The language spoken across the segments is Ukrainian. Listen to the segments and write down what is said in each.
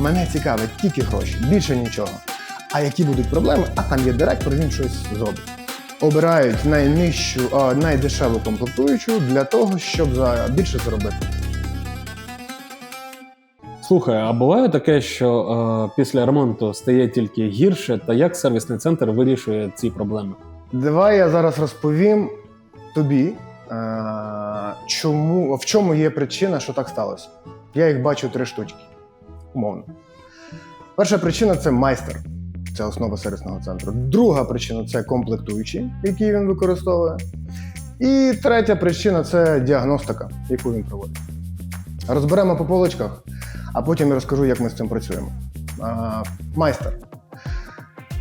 Мене цікавить тільки гроші, більше нічого. А які будуть проблеми, а там є директор, він щось зробить. Обирають найнижчу, а, найдешеву комплектуючу для того, щоб за більше заробити. Слухай, а буває таке, що е, після ремонту стає тільки гірше, та як сервісний центр вирішує ці проблеми? Давай я зараз розповім тобі, е, чому, в чому є причина, що так сталося. Я їх бачу три штучки. Умовно. Перша причина це майстер. Це основа сервісного центру. Друга причина це комплектуючі, які він використовує. І третя причина це діагностика, яку він проводить. Розберемо по полочках, а потім я розкажу, як ми з цим працюємо. А, майстер.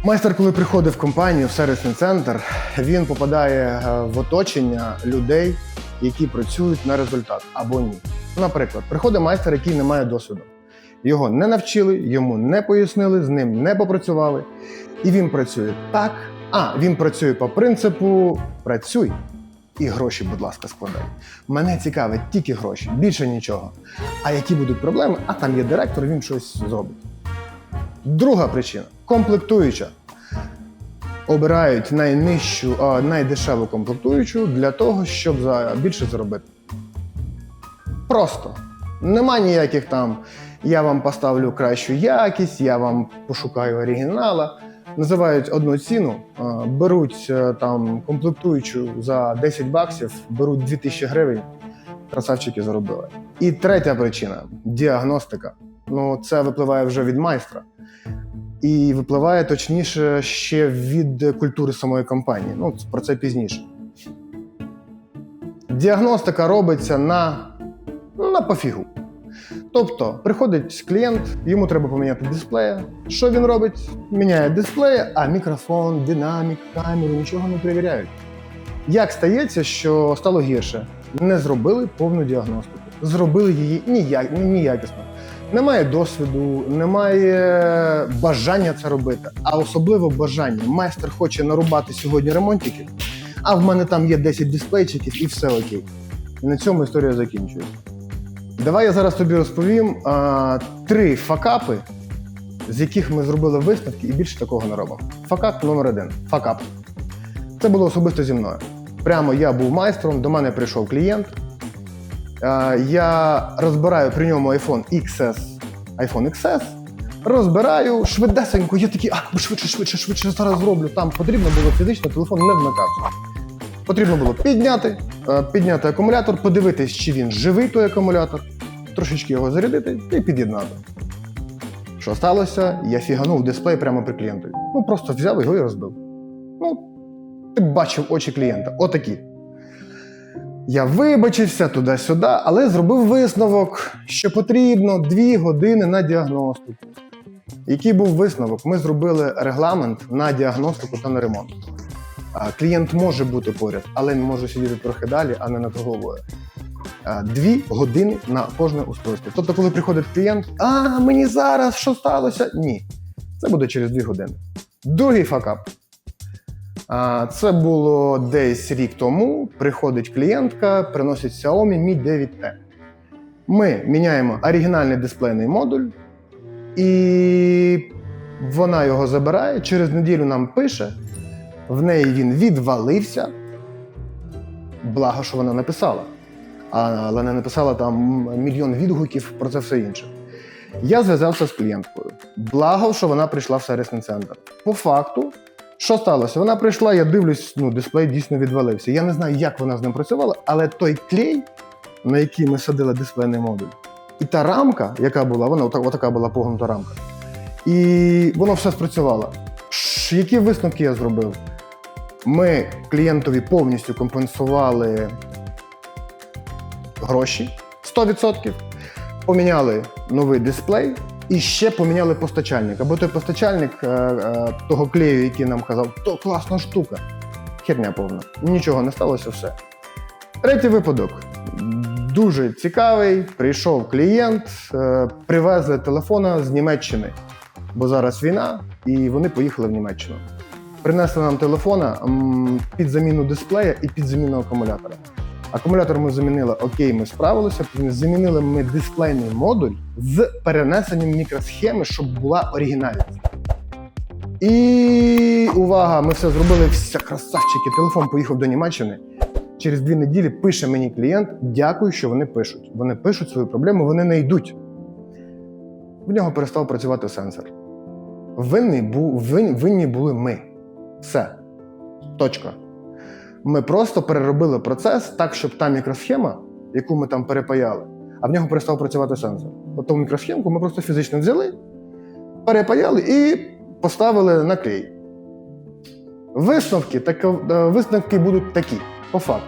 Майстер, коли приходить в компанію, в сервісний центр, він попадає е, в оточення людей, які працюють на результат або ні. Наприклад, приходить майстер, який не має досвіду. Його не навчили, йому не пояснили, з ним не попрацювали. І він працює так. А, він працює по принципу працюй і гроші, будь ласка, складай. Мене цікавить тільки гроші, більше нічого. А які будуть проблеми, а там є директор, він щось зробить. Друга причина комплектуюча. Обирають найнижчу, а, найдешеву комплектуючу для того, щоб більше заробити. Просто. Нема ніяких там. Я вам поставлю кращу якість, я вам пошукаю оригінала. Називають одну ціну, беруть е, там комплектуючу за 10 баксів, беруть 2000 гривень. Красавчики заробили. І третя причина діагностика. Ну, це випливає вже від майстра. І випливає точніше ще від культури самої компанії. Ну, про це пізніше. Діагностика робиться на, на пофігу. Тобто приходить клієнт, йому треба поміняти дисплея. Що він робить? Міняє дисплея, а мікрофон, динамік, камеру нічого не перевіряють. Як стається, що стало гірше? Не зробили повну діагностику. Зробили її ніяк, ніякісно. Немає досвіду, немає бажання це робити, а особливо бажання. Майстер хоче нарубати сьогодні ремонтики, а в мене там є 10 дисплейчиків і все окей. І на цьому історія закінчується. Давай я зараз тобі розповім а, три факапи, з яких ми зробили висновки, і більше такого не робимо. Факап номер один. Факап. Це було особисто зі мною. Прямо я був майстром, до мене прийшов клієнт. Е, Я розбираю при ньому iPhone XS, iPhone XS, розбираю швидесенько, я такий, а швидше, швидше, швидше зараз зроблю. Там потрібно було фізично, телефон не вмикався. Потрібно було підняти, е, підняти акумулятор, подивитись, чи він живий той акумулятор, трошечки його зарядити і під'єднати. Що сталося? Я фіганув дисплей прямо при клієнтові. Ну просто взяв його і розбив. Ну, ти бачив очі клієнта, отакі. Я вибачився туди-сюди, але зробив висновок, що потрібно 2 години на діагностику. Який був висновок? Ми зробили регламент на діагностику та на ремонт. Клієнт може бути поряд, але він може сидіти трохи далі, а не над головою. Дві години на кожне устройство. Тобто, коли приходить клієнт, а мені зараз що сталося? Ні. Це буде через дві години. Другий факап. Це було десь рік тому. Приходить клієнтка, приносить Xiaomi Mi 9T. Ми міняємо оригінальний дисплейний модуль, і вона його забирає. Через неділю нам пише. В неї він відвалився. Благо, що вона написала. Але не написала там мільйон відгуків про це все інше. Я зв'язався з клієнткою. Благо, що вона прийшла в сервісний центр. По факту, що сталося? Вона прийшла, я дивлюсь, ну, дисплей дійсно відвалився. Я не знаю, як вона з ним працювала, але той клей, на який ми садили дисплейний модуль, і та рамка, яка була, вона отак, отака була погнута рамка. І воно все спрацювало. Які висновки я зробив? Ми клієнтові повністю компенсували гроші 100%, поміняли новий дисплей і ще поміняли постачальника. Бо той постачальник е, е, того клею, який нам казав, то класна штука. Херня повна. Нічого не сталося, все. Третій випадок. Дуже цікавий. Прийшов клієнт, е, привезли телефона з Німеччини, бо зараз війна, і вони поїхали в Німеччину. Принесли нам телефона під заміну дисплея і під заміну акумулятора. Акумулятор ми замінили, окей, ми справилися. Замінили ми дисплейний модуль з перенесенням мікросхеми, щоб була оригінальність. І увага! Ми все зробили, вся красавчики. Телефон поїхав до Німеччини. Через дві неділі пише мені клієнт: дякую, що вони пишуть. Вони пишуть свою проблему, вони не йдуть. В нього перестав працювати сенсор. Винні, бу, винні були ми. Все. Точка. Ми просто переробили процес так, щоб та мікросхема, яку ми там перепаяли, а в нього перестав працювати сенсор. От ту мікросхемку ми просто фізично взяли, перепаяли і поставили на клей. Висновки, так, е, висновки будуть такі, по факту.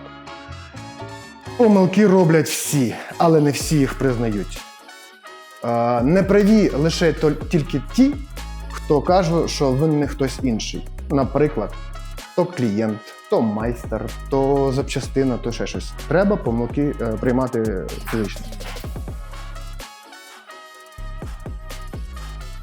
Помилки роблять всі, але не всі їх признають. Не праві лише тільки ті, хто каже, що винний хтось інший. Наприклад, то клієнт, то майстер, то запчастина, то ще щось. Треба помилки е, приймати фізично.